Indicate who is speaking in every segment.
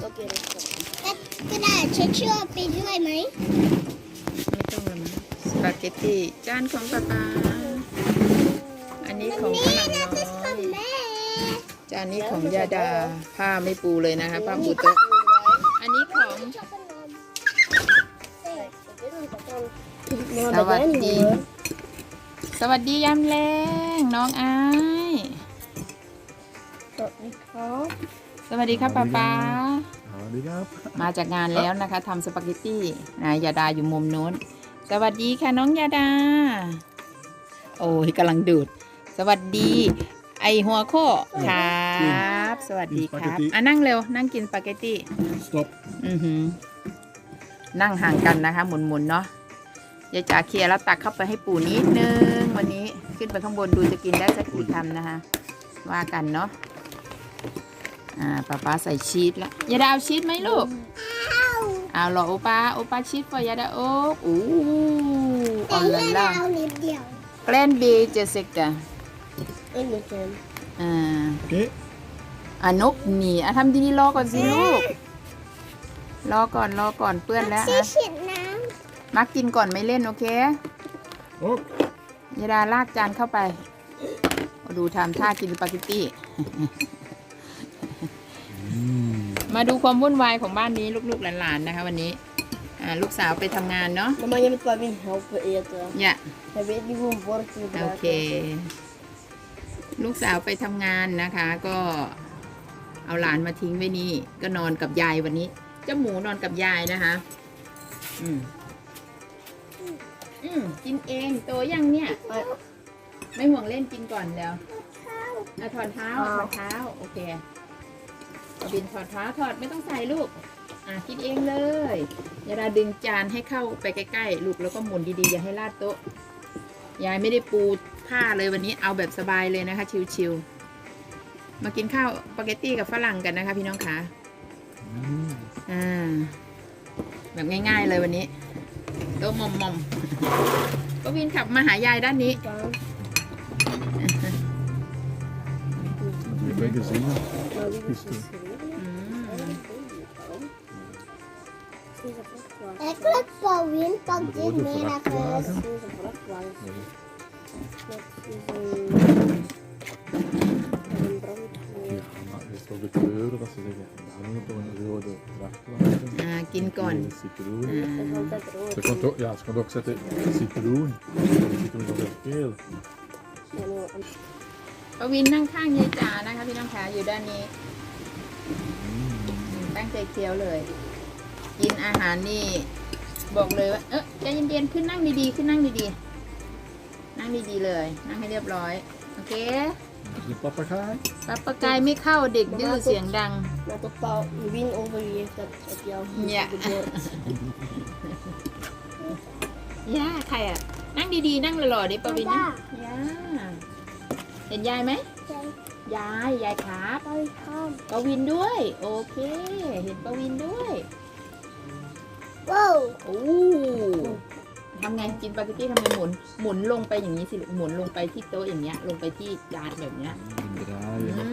Speaker 1: Okej, det ska vi.
Speaker 2: กระดาษเช็ดเชือกไปด้วยไหม
Speaker 3: ไม่ต้องละมั้งสปาเกตตี้จานของป๊าป๊าอันนี้ของฝรั่งน้อย
Speaker 2: แม่
Speaker 3: จานนี้ของยาดาผ้าไม่ปูเลยนะคะผ้าปูโต๊ะอันนี้ของสวัสดีสวัสดียามแรงน้องไอายส วัสดีครับป๊าป๊า
Speaker 4: Ja, det är
Speaker 3: มาจากงานแล้วนะคะทำสปาเกตตี้นะยาดาอยู่มุมนู้น สวัสดีค่ะน้องยาดา โอ้ยกำลังดูด สวัสดี ไอหัวโคครับ สวัสดีครับ อะนั่งเร็ว นั่งกินสปาเกตตี้
Speaker 4: Stopp.
Speaker 3: อือหือ นั่งห่างกันนะคะ หมุนๆเนาะยายจ๋าเคลียร์แล้วตักเข้าไปให้ปู่นิดนึง วันนี้ขึ้นไปข้างบนดูจะกินได้สักกี่คำนะคะ ว่ากันเนาะ อ่าป้าป้าใส่ชีสแล้วยาดาเอาชีสไหมลูกเอาเหรอโอป้าโอป้าชีสฟอยาดาโอ๊กอู้
Speaker 2: แต่
Speaker 3: ออล
Speaker 2: แม่
Speaker 3: ล่า
Speaker 2: เอานิดเดียว
Speaker 3: แกลนเบเจเซกะ
Speaker 1: En liten.
Speaker 3: อ่า
Speaker 4: Okej.
Speaker 3: อ่านกหนีอะทำดีๆรอก่อนสิลูกรอก่อนรอก่อนเปื้อนแล้ว
Speaker 2: ซี
Speaker 3: อะ
Speaker 2: ฉีดน้
Speaker 3: มักกินก่อนไม่เล่นโอเค
Speaker 4: Och
Speaker 3: ยาดาลากจานเข้าไป ดูทำท่ากินสปาเกตตี้ มาดูความวุ่นวายของบ้านนี้ลูกๆหลานๆนะคะ วันนี้ อ่าลูกสาวไปทำงานเนาะ
Speaker 1: Mamma, jag vet vad min hopp äter.
Speaker 3: อย่า
Speaker 1: Jag vet inte vad vår tid
Speaker 3: โอเค ลูกสาวไปทำงานนะคะ ก็เอาหลานมาทิ้งไว้นี่ ก็นอนกับยายวันนี้ เจ้าหมูนอนกับยายนะคะ อืมอืมกินเองโตยังเนี่ย ไม่ห่วงเล่นกินก่อนแล้วอะถอดเท้าถอดเท้า โอเคเอา บินถอดเท้าถอดไม่ต้องใส่ลูก อะกินเองเลยยาดาดึงจานให้เข้าไปใกล้ๆ ลูกแล้วก็หมุนดีๆ อย่าให้ลาดโต๊ะ ยายไม่ได้ปูผ้าเลยวันนี้เอาแบบสบายเลยนะคะ ชิวๆ มากินข้าวสปาเกตตี้กับฝรั่งกันนะคะ พี่น้องคะ
Speaker 4: mm.
Speaker 3: อ่า แบบง่ายๆเลยวันนี้โต๊ะมอมมอมๆก็วินขับมาหายายด้านนี้
Speaker 4: vi bägge sidor.
Speaker 1: Ja, vi ำ
Speaker 2: แล้วก็ปอวินปอกจินนี่นะคะ
Speaker 4: Ja, det står lite över så det är han på en röd rackla.
Speaker 3: อ่ากินก่อน
Speaker 4: Citron.
Speaker 3: อ่า
Speaker 4: Så kan du, ja, ska du också sätta citron. Citron och rödbel.
Speaker 3: ปวินนั่งข้างยายจ๋านะคะพี่น้องคะอยู่ด้านนี้อืมตั้งใจเคี้ยวเลย กินอาหารนี่ บอกเลยว่า เออใจเย็นๆขึ้นนั่งดีๆขึ้นนั่งดีๆนั่งดีๆเลย นั่งให้เรียบร้อย โอเค
Speaker 4: Så pappa kaj.
Speaker 3: ปับปะกายไม่เข้าเด็กดื้อเสียงดัง
Speaker 1: Men pappa, Vin overgett att jag
Speaker 3: Ja.
Speaker 1: inte går.
Speaker 3: ย่าใครอะ นั่งดีๆ นั่งหล่อๆดิปวินนะย่าเห็นยายไหมยายยายครับ
Speaker 2: ไปท
Speaker 3: ปวินด้วย โอเค เห็นปวินด้วยำ
Speaker 2: ว้าว
Speaker 3: โอ้ทำไงกินสปาเกตตี้ทำไงหมุนหมุนลงไปอย่างนี้สิลูกหมุนลงไปที่โต๊ะอย่างเงี้ย ลงไปที่จานแบบเนี้ย
Speaker 4: Drei.
Speaker 3: อื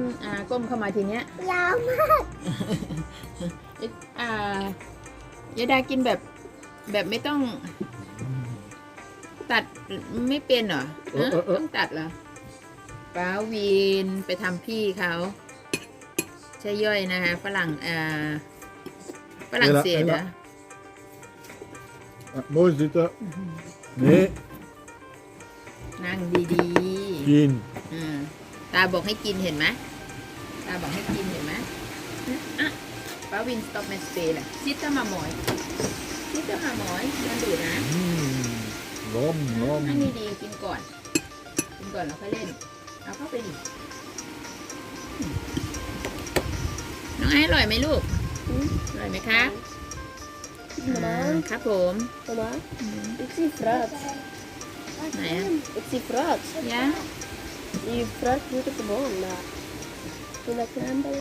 Speaker 3: มอ่าก้มเข้ามาทีเนี้ย
Speaker 2: ยาวมาก
Speaker 3: เอ๊ะอ่ายาดากินแบบแบบไม่ต้อง ตัดไม่เป็นเหรอ
Speaker 4: เออเออเออ
Speaker 3: ต้องตัดเหรอป้าวินไปทำพี่เขาใช่ย่อยนะคะฝรั่งอ่า ฝรั่งเศส
Speaker 4: เอ
Speaker 3: เหร
Speaker 4: ละ
Speaker 3: อ
Speaker 4: Ja, Moj sitta. Nej.
Speaker 3: นั่งดี
Speaker 4: Gin.
Speaker 3: ๆอืมตาบอกให้กินเห็นไหมตาบอกให้กินเห็นไหมอะป้าวินสต็อปแมสเปย์แหละซิตมาหมอยซิตมาหมอยนั่นดูนะ
Speaker 4: Mm. Lom,
Speaker 3: นั่ง
Speaker 4: lom.
Speaker 3: ดีๆกินก่อน กินก่อนแล้วค่อยเล่น เอาเข้าไปดิอืมน้องไอ้อร่อยไหมลูก อร่อยไหมคะอ่า
Speaker 1: Mamma,
Speaker 3: ครับผม
Speaker 1: mamma,
Speaker 3: อืม
Speaker 1: jag ser fröet.
Speaker 3: ไหนอะ
Speaker 1: Jag ser fröet.
Speaker 3: ยะ
Speaker 1: Det är ju fröet ute på barn där. Lilla cranberry.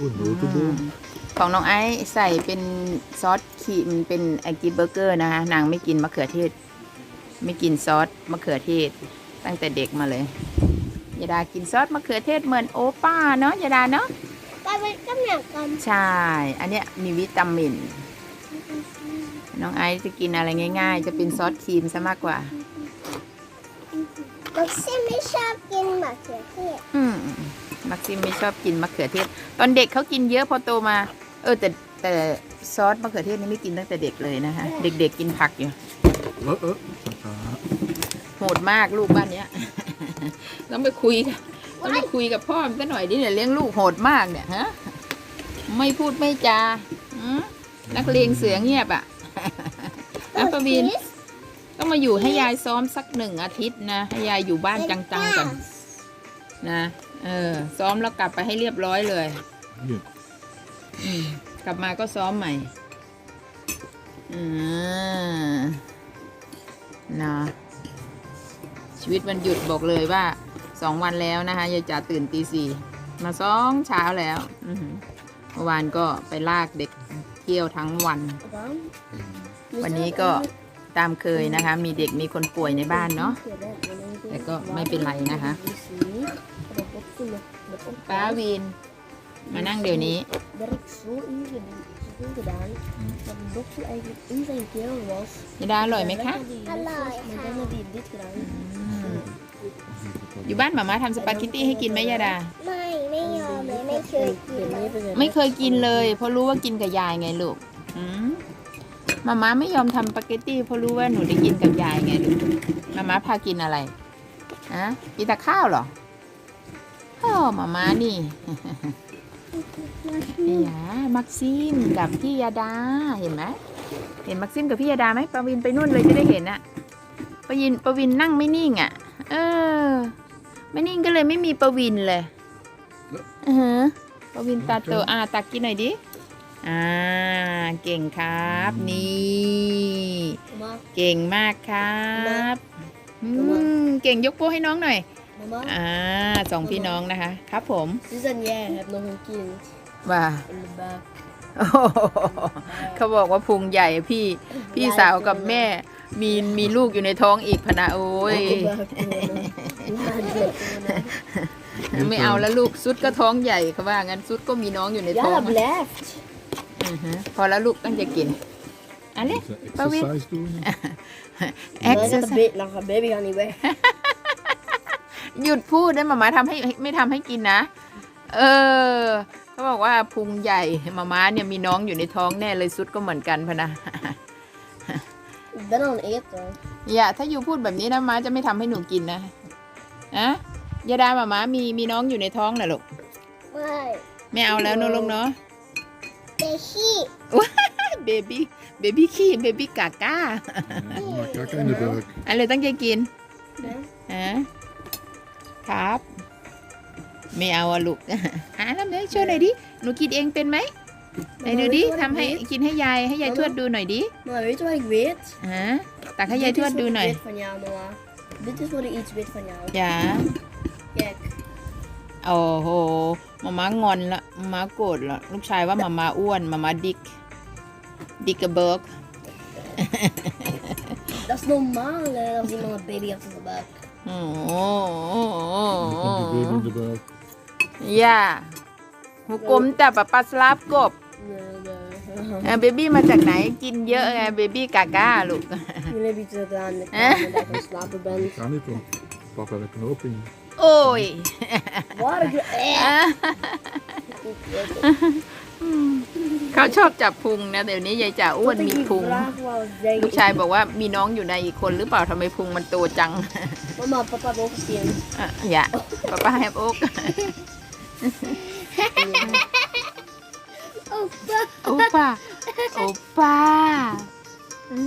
Speaker 4: Och nu till bom.
Speaker 3: ของน้องไอซ์ใส่เป็นซอสครีมเป็นไอกินเบอร์เกอร์นะคะ นางไม่กินมะเขือเทศ ไม่กินซอสมะเขือเทศ ตั้งแต่เด็กมาเลยยาดากินซอสมะเขือเทศเหมือนโอป้าเนาะยาดาเนาะ
Speaker 2: ไป กลายเป็นก็เหมือนกัน
Speaker 3: ใช่ อันเนี้ยมีวิตามิน น้องไอซ์จะกินอะไรง่าย ๆ จะเป็นซอสครีมซะมากกว่า
Speaker 2: บักซี่ไม่ชอบกินมะเขือเทศ
Speaker 3: อืมมักซิมไม่ชอบกินมะเขือเทศ ตอนเด็กเขากินเยอะพอโตมา เออแต่แต่ซอสมะเขือเทศนี่ไม่กินตั้งแต่เด็กเลยนะคะ เด็กๆกินผักอยู่
Speaker 4: Uh, uh. Ah,
Speaker 3: โหดมากลูกบ้านเนี้ยต้องไปคุยกับ ต้องไปคุยกับพ่อมันซะหน่อยดิเนี่ยเลี้ยงลูกโหดมากเนี่ยฮะไม่พูดไม่จาหืมนักเลงเสือเงียบอะนะปวินต้องมาอยู่ให้ยายซ้อมสักหนึ่งอาทิตย์นะให้ยายอยู่บ้านจังๆก่อนนะเออ ซ้อมแล้วกลับไปให้เรียบร้อยเลย
Speaker 4: Hier.
Speaker 3: อืมกลับมาก็ซ้อมใหม่อืมนะชีวิตวันหยุดบอกเลยว่า สองวันแล้วนะคะยายจ๋าตื่นตีสี่มาสองเช้าแล้วเมื่อวานก็ไปลากเด็กเที่ยวทั้งวัน วันนี้ก็ตามเคยนะคะ มีเด็กมีคนป่วยในบ้านเนาะแต่ก็ไม่เป็นไรนะคะป้าวิน มานั่งเดี๋ยวนี้
Speaker 1: gedaan. Dat de dokter eigenlijk in zijn keel was.
Speaker 3: ยาดาอร่อยไหมคะ
Speaker 2: อร่อยค่ะ
Speaker 1: dan had hij dit gedaan.
Speaker 3: อืมอยู่บ้านหมาม่าทำสปาเกตตี้ให้กินไหมยาดา
Speaker 2: ไม่ไม่ยอมเลยไม่เคยกิน
Speaker 1: De neven zijn
Speaker 3: ไม่เคยกินเลย เพราะรู้ว่ากินกับยายไงลูกอืมมาม่าไม่ยอมทำสปาเกตตี้เพราะรู้ว่าหนูได้กินกับยายไงลูกมาม่าพากินอะไรอะกินแต่ข้าวเหรออ้าวมาม่านี่ นี่ยามักซิมกับพี่ยาดาเห็นไหมเห็นมักซิมกับพี่ยาดาไหมปวินไปนู่นเลยจะได้เห็นอะปวินปวินนั่งไม่นิ่งอะเออ ไม่นิ่งก็เลยไม่มีปวินเลยอือฮะปวินตาโตอ่าตักกินหน่อยดิ อ่า เก่งครับ นี่
Speaker 1: Mama,
Speaker 3: เก่งมากครับอืมเก่งยกโป้ให้น้องหน่อย
Speaker 1: mama,
Speaker 3: อ่าสองพี่น้องนะคะ ครับผม
Speaker 1: Sus en jij hebt nog een kind
Speaker 3: ว่า
Speaker 1: in de buik.
Speaker 3: โอ้โหเขาบอกว่าพุงใหญ่พี่พี่สาวกับแม่มีมีลูกอยู่ในท้องอีกพะนะโอ้ย
Speaker 1: In de buik wonen. Ja, in de buik wonen.
Speaker 3: ไม่เอาแล้วลูกซุดก็ท้องใหญ่เขาว่างั้นซุดก็มีน้องอยู่ในท้อ
Speaker 1: Ja,
Speaker 3: ง
Speaker 1: dat blijft.
Speaker 3: อือฮึพอแล้วลูกตั้งใจกินอันนี้
Speaker 4: Moeten we
Speaker 3: Pawin.
Speaker 4: exercise doen?
Speaker 1: Maar dat
Speaker 3: exercise
Speaker 1: baby, dan gaat baby gaat niet weg.
Speaker 3: หยุดพูดได้มาม่าทำให้ไม่ทำให้กินนะ เออเขาบอกว่าพุงใหญ่มาม่าเนี่ยมีน้องอยู่ในท้องแน่เลยซุดก็เหมือนกันพะนะ
Speaker 1: Ik ben aan het eten.
Speaker 3: อย่าถ้าอยู่พูดแบบนี้นะม้าจะไม่ทำให้หนูกินนะ อะยาดามาม้ามีมีน้องอยู่ในท้องน่ะลูก
Speaker 2: ไม่
Speaker 3: ไม่เอาแล้วเนอะลูกเนาะ
Speaker 2: เดชี่
Speaker 3: เบบี้เบบี้ขี้เบบี้กาก้า
Speaker 4: Ja, maar kijk in de buik.
Speaker 3: อะไรตั้งใจกิน
Speaker 1: Ja.
Speaker 3: ฮะครับ ไม่เอาอะลูกหาทำได้ช่วยหน่อยดิหนูกินเองเป็นไหมไหนดูดิทำให้กินให้ยายให้ยายทวดดูหน่อยดิ
Speaker 1: Maar weet je wat ik weet?
Speaker 3: ฮะตักให้ยาย
Speaker 1: Dit
Speaker 3: ท
Speaker 1: is
Speaker 3: วด
Speaker 1: wat
Speaker 3: ดู
Speaker 1: ik
Speaker 3: หน่อย
Speaker 1: weet van jou, mama. Dit is wat ik iets weet van jou.
Speaker 3: อย่า
Speaker 1: Kijk.
Speaker 3: โอ้โหมาม่างอนละมาม่าโกรธละลูกชายว่ามาม่าอ้วนมาม่าดิก ดิกเกอร์เบิร์ก
Speaker 1: Dat is normaal hè, als iemand een baby heeft in de buik.
Speaker 3: โอ้
Speaker 4: Dan komt die baby in de buik.
Speaker 3: ย่าหูกลมแ เออเบบี้มาจากไหนกินเยอะไงเบบี้กาก้าลูก
Speaker 1: Jullie hebben iets gedaan in de
Speaker 3: Eh?
Speaker 1: kamer dat je aan het slapen bent.
Speaker 4: Dat kan niet, want papa heeft een knoop in.
Speaker 3: โอ้ย
Speaker 1: Waar ik... Eh.
Speaker 3: เขาชอบจับพุงนะเดี๋ยวนี้ยายจ๋าอ้วน
Speaker 1: Wat ik
Speaker 3: มี
Speaker 1: die
Speaker 3: พุง
Speaker 1: vraag wou zeggen.
Speaker 3: ลูกชายบอกว่ามีน้องอยู่ในอีกคนหรือเปล่าทำไมพุงมันโตจัง
Speaker 1: Mama, papa heeft ook een kind.
Speaker 3: อะอย่าป้าป้าแฮปโอ๊ก
Speaker 2: โอ้ป้า
Speaker 3: โอป้าโอป้าอื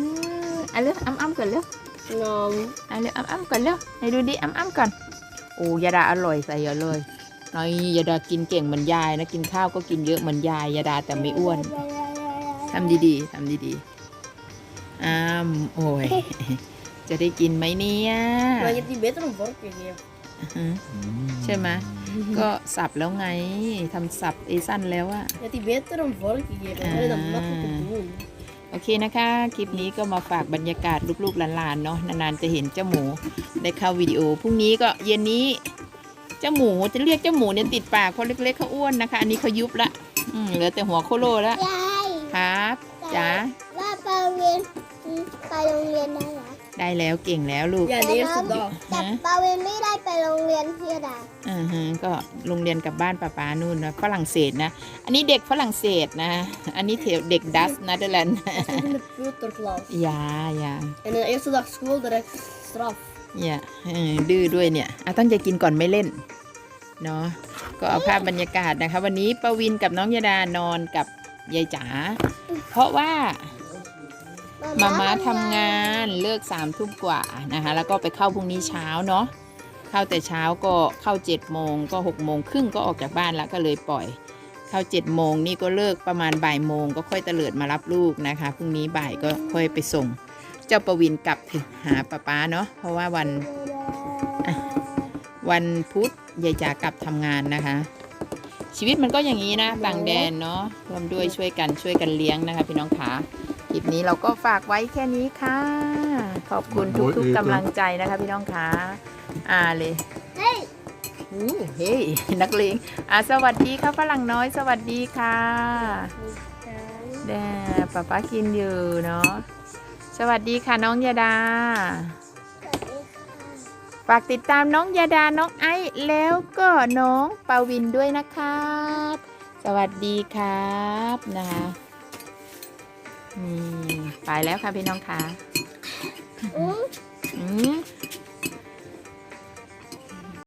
Speaker 3: มเอันเร็วอ้ำอ้ำก่อนเร็ว
Speaker 1: Nou,
Speaker 3: เอันเร็วอ้ำอ้ำก่อนเร็วไหนดูดิอ้ำอ้ำก่อนโอ้ยาดาอร่อยใส่เยอะเลยน้อยยาดากินเก่งเหมือนยายนะกินข้าวก็กินเยอะเหมือนยายยาดาแต่ไม่อ้วนทำดีๆทำดีๆอ้ามโอ้ยจะได้กินไหมเนี่ย
Speaker 1: maar je hebt die beter een vork gegeven.
Speaker 3: อืม
Speaker 4: Mm.
Speaker 3: ใช่ไหม ก็สับแล้วไงทำสับเอสั้นแล้วอะ
Speaker 1: Je hebt die beter een vork gegeven. Dan kan je dat makkelijker doen.
Speaker 3: โอเคนะคะ คลิปนี้ก็มาฝากบรรยากาศลูกๆหลานๆเนาะนานๆจะเห็นเจ้าหมูได้เข้าวิดีโอพรุ่งนี้ก็เย็นนี้ เจ้าหมูจะเรียกเจ้าหมูเนี่ยติดปากเขาเล็กๆเขาอ้วนนะคะ อันนี้เขายุบละอืมเหลือแต่หัวโคโลละ
Speaker 2: ยาย
Speaker 3: ครับจ๋า
Speaker 2: ว่าไปโรงเรียนไปโรงเรียนได้เหรอ
Speaker 3: ได้แล้วเก่งแล้วลูก
Speaker 1: Ja, de eerste dag.
Speaker 2: แต่ปาเวนไม่ได้ไปโรงเรียนที่ดา
Speaker 3: อ่าฮะก็โรงเรียนกับบ้านป้าป้านู่นนะฝรั่งเศสนะ อันนี้เด็กฝรั่งเศสนะ อันนี้เถวเด็กดัสนะเดอร์แลนด์
Speaker 1: Ik zit in de peuterklas.
Speaker 3: ยายา
Speaker 1: En de eerste dag school direct straf.
Speaker 3: อย่าเออดื้อด้วยเนี่ยอะตั้งใจกินก่อนไม่เล่น เนาะก็เอาภาพบรรยากาศนะคะ วันนี้ปวินกับน้องยาดานอนกับยายจ๋าเพราะว่า มาม้าทำงานเลิกสามทุ่มกว่านะคะ แล้วก็ไปเข้าพรุ่งนี้เช้าเนาะเข้าแต่เช้าก็เข้าเจ็ดโมงก็หกโมงครึ่งก็ออกจากบ้านแล้วก็เลยปล่อย เข้าเจ็ดโมงนี่ก็เลิกประมาณบ่ายโมงก็ค่อยเตลิดมารับลูกนะคะพรุ่งนี้บ่ายก็ค่อยไปส่ง เจ้าประวินกลับถึงหาป้าป้าเนาะเพราะว่าวันวันพุธยายจ๋ากลับทำงานนะคะ ชีวิตมันก็อย่างนี้นะต่างแดนเนาะรวมด้วยช่วยกันช่วยกันเลี้ยงนะคะ พี่น้องขา คลิปนี้เราก็ฝากไว้แค่นี้ค่ะ ขอบคุณทุกๆกำลังใจนะคะพี่น้องขาอ่าเลย
Speaker 2: เฮ้ย
Speaker 3: อู้เฮ้ยนักเลงอะสวัสดีค่ะฝรั่งน้อย สวัสดีค่ะแด่ป้าป้ากินอยู่เนาะสวัสดีค่ะน้องยาดาฝากติดตามน้องยาดาน้องไอซ์แล้วก็น้องปาวินด้วยนะครับ สวัสดีครับนะคะ นี่ไปแล้วค่ะพี่น้องค่ะ
Speaker 2: อืม
Speaker 3: อืม